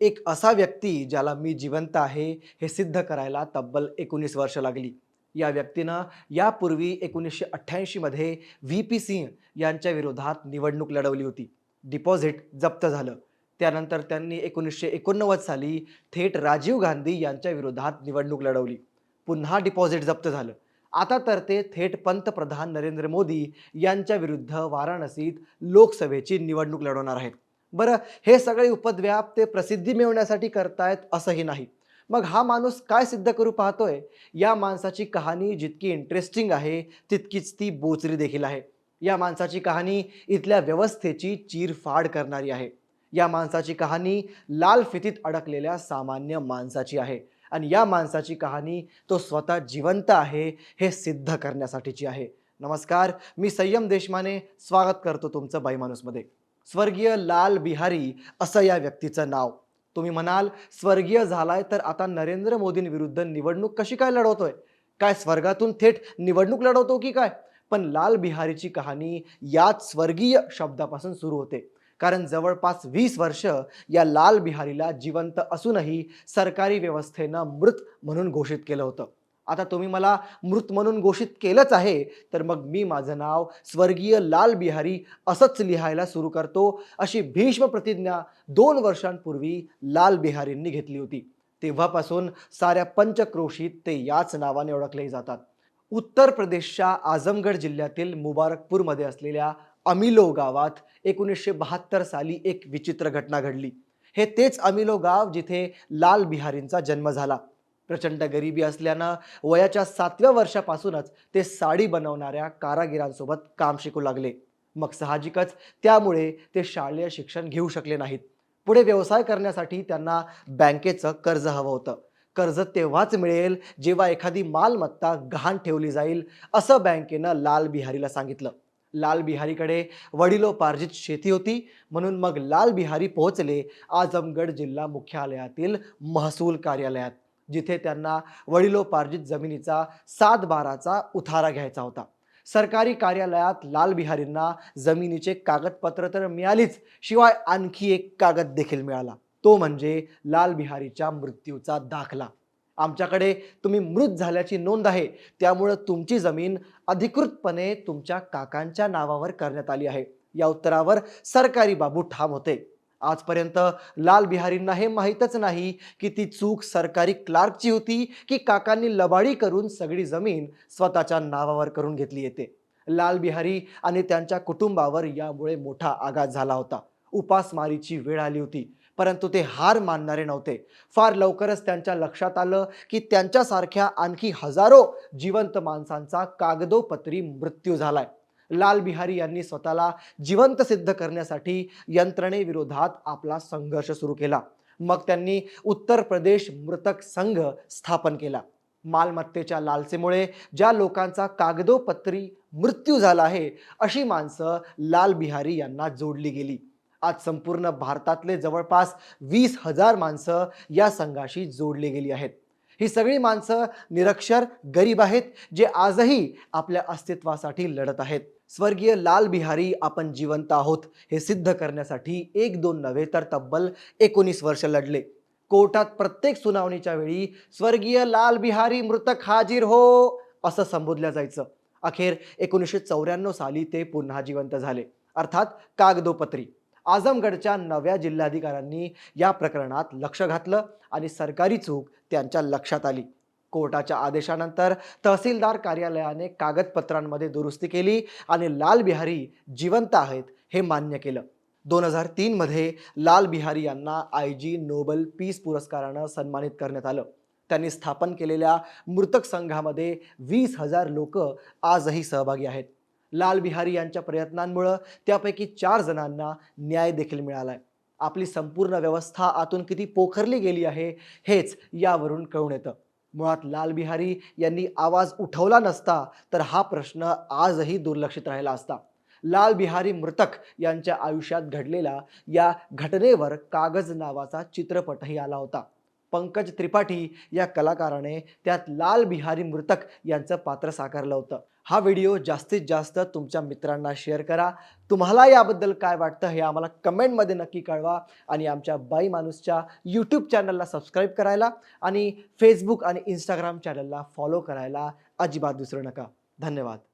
एक असा व्यक्ती ज्याला मी जिवंत आहे हे सिद्ध करायला तब्बल एकोणीस वर्ष लागली. या व्यक्तीनं यापूर्वी एकोणीसशे अठ्ठ्याऐंशीमध्ये व्ही पी सिंह यांच्या विरोधात निवडणूक लढवली होती. डिपॉझिट जप्त झालं. त्यानंतर त्यांनी एकोणीसशे एकोणनव्वद साली थेट राजीव गांधी यांच्या विरोधात निवडणूक लढवली. पुन्हा डिपॉझिट जप्त झालं. आता तर ते थेट पंतप्रधान नरेंद्र मोदी यांच्या विरुद्ध वाराणसीत लोकसभेची निवडणूक लढवणार आहेत. बरं हे सगळे उपद्व्याप ते प्रसिद्धी मिळवण्यासाठी करतायत असंही नाही. मग हा माणूस काय सिद्ध करू पाहतोय? या माणसाची कहाणी जितकी इंटरेस्टिंग आहे तितकीच ती बोचरी देखील आहे. या माणसाची कहाणी इथल्या व्यवस्थेची चीरफाड करणारी आहे. या माणसाची कहाणी लाल फितीत अडकलेल्या सामान्य माणसाची आहे. आणि या माणसाची कहाणी तो स्वतः जिवंत आहे हे सिद्ध करण्यासाठीची आहे. नमस्कार मी संयम देशमाने स्वागत करतो तुमचं बाईमाणूसमध्ये स्वर्गीय लाल बिहारी असं या व्यक्तीचं नाव. तुम्ही म्हणाल स्वर्गीय झालाय तर आता नरेंद्र मोदींविरुद्ध निवडणूक कशी काय लढवतोय? काय स्वर्गातून थेट निवडणूक लढवतो की काय? पण लाल बिहारीची कहाणी याच स्वर्गीय शब्दापासून सुरू होते. कारण जवळपास वीस वर्ष या लाल बिहारीला जिवंत असूनही सरकारी व्यवस्थेनं मृत म्हणून घोषित केलं होतं. आता तुम्ही मला मृत म्हणून घोषित केलंच आहे. तर मग मी माझं नाव स्वर्गीय लाल बिहारी असंच लिहायला सुरू करतो अशी भीष्म प्रतिज्ञा दोन वर्षांपूर्वी लाल बिहारींनी घेतली होती. तेव्हापासून साऱ्या पंचक्रोशीत ते याच नावाने ओळखले जातात. उत्तर प्रदेशच्या आझमगड जिल्ह्यातील मुबारकपूरमध्ये असलेल्या अमिलो गावात एकोणीसशे बहात्तर साली एक विचित्र घटना घडली. हे तेच अमिलो गाव जिथे लाल बिहारींचा जन्म झाला. प्रचंड गरिबी असल्यानं वयाच्या सातव्या वर्षापासूनच ते साडी बनवणाऱ्या कारागिरांसोबत काम शिकू लागले. मग साहजिकच त्यामुळे ते शालेय शिक्षण घेऊ शकले नाहीत. पुढे व्यवसाय करण्यासाठी त्यांना बँकेचं कर्ज हवं होतं. कर्ज तेव्हाच मिळेल जेव्हा एखादी मालमत्ता गहाण ठेवली जाईल असं बँकेनं लाल बिहारीला सांगितलं. लाल बिहारीकडे वडिलोपार्जित शेती होती म्हणून मग लाल बिहारी पोहोचले आजमगड जिल्हा मुख्यालयातील महसूल कार्यालयात. जिथे त्यांना वडिलोपार्जित जमिनीचा सात बाराचा उथारा घ्यायचा होता. सरकारी कार्यालयात लाल बिहारींना जमिनीचे कागदपत्र तर मिळालीच शिवाय आणखी एक कागद देखील मिळाला. तो म्हणजे लाल बिहारीच्या मृत्यूचा दाखला. आमच्याकडे तुम्ही मृत झाल्याची नोंद आहे त्यामुळं तुमची जमीन अधिकृतपणे तुमच्या काकांच्या नावावर करण्यात आली आहे. या उत्तरावर सरकारी बाबू ठाम होते. आजपर्यंत लाल बिहारींना हे माहीतच नाही की ती चूक सरकारी क्लार्कची होती की काकांनी लबाडी करून सगळी जमीन स्वतःच्या नावावर करून घेतली येते. लाल बिहारी आणि त्यांच्या कुटुंबावर यामुळे मोठा आघात झाला होता. उपासमारीची वेळ आली होती परंतु ते हार मानणारे नव्हते. फार लवकरच त्यांच्या लक्षात आलं की त्यांच्यासारख्या आणखी हजारो जिवंत माणसांचा कागदोपत्री मृत्यू झालाय. लाल बिहारी यांनी स्वतःला जिवंत सिद्ध करण्यासाठी यंत्रणेविरोधात आपला संघर्ष सुरू केला. मग त्यांनी उत्तर प्रदेश मृतक संघ स्थापन केला. मालमत्तेच्या लालसेमुळे ज्या लोकांचा कागदोपत्री मृत्यू झाला आहे अशी माणसं लाल बिहारी यांना जोडली गेली. आज संपूर्ण भारतातले जवळपास वीस हजार माणसं या संघाशी जोडली गेली आहेत. ही सगळी माणसं निरक्षर गरीब आहेत जे आजही आपल्या अस्तित्वासाठी लढत आहेत. स्वर्गीय लाल बिहारी आपण जिवंत आहोत हे सिद्ध करण्यासाठी एक दोन नव्हे तर तब्बल एकोणीस वर्ष लढले. कोर्टात प्रत्येक सुनावणीच्या वेळी स्वर्गीय लाल बिहारी मृतक हाजीर हो असं संबोधलं जायचं. अखेर एकोणीसशे चौऱ्याण्णव साली ते पुन्हा जिवंत झाले. अर्थात कागदोपत्री. आझमगडच्या नव्या जिल्हाधिकाऱ्यांनी या प्रकरणात लक्ष घातलं आणि सरकारी चूक त्यांच्या लक्षात आली. कोर्टाच्या आदेशानंतर तहसीलदार कार्यालयाने कागदपत्रांमध्ये दुरुस्ती केली आणि लाल बिहारी जिवंत आहेत हे मान्य केलं. दोन हजार तीनमध्ये लाल बिहारी यांना आय जी नोबल पीस पुरस्कारानं सन्मानित करण्यात आलं. त्यांनी स्थापन केलेल्या मृतक संघामध्ये वीस हजार लोक आजही सहभागी आहेत. लाल बिहारी यांच्या प्रयत्नांमुळं त्यापैकी चार जणांना न्याय देखील आहे आपली संपूर्ण व्यवस्था आतून किती पोखरली गेली आहे हेच यावरून कळून येतं. मुळात लाल बिहारी यांनी आवाज उठवला नसता तर हा प्रश्न आजही दुर्लक्षित राहिला असता. लाल बिहारी मृतक यांच्या आयुष्यात घडलेला या घटनेवर कागज नावाचा चित्रपटही आला होता. पंकज त्रिपाठी या कलाकाराने त्यात लाल बिहारी मृतक यांचं पात्र साकारलं होतं. हा व्हिडिओ जास्तीत जास्त तुमच्या मित्रांना शेअर करा. तुम्हाला याबद्दल काय वाटतं हे आम्हाला कमेंटमध्ये नक्की कळवा आणि आमच्या बाई माणूसच्या यूट्यूब चॅनलला सबस्क्राईब करायला आणि फेसबुक आणि इंस्टाग्राम चॅनलला फॉलो करायला अजिबात विसरू नका. धन्यवाद.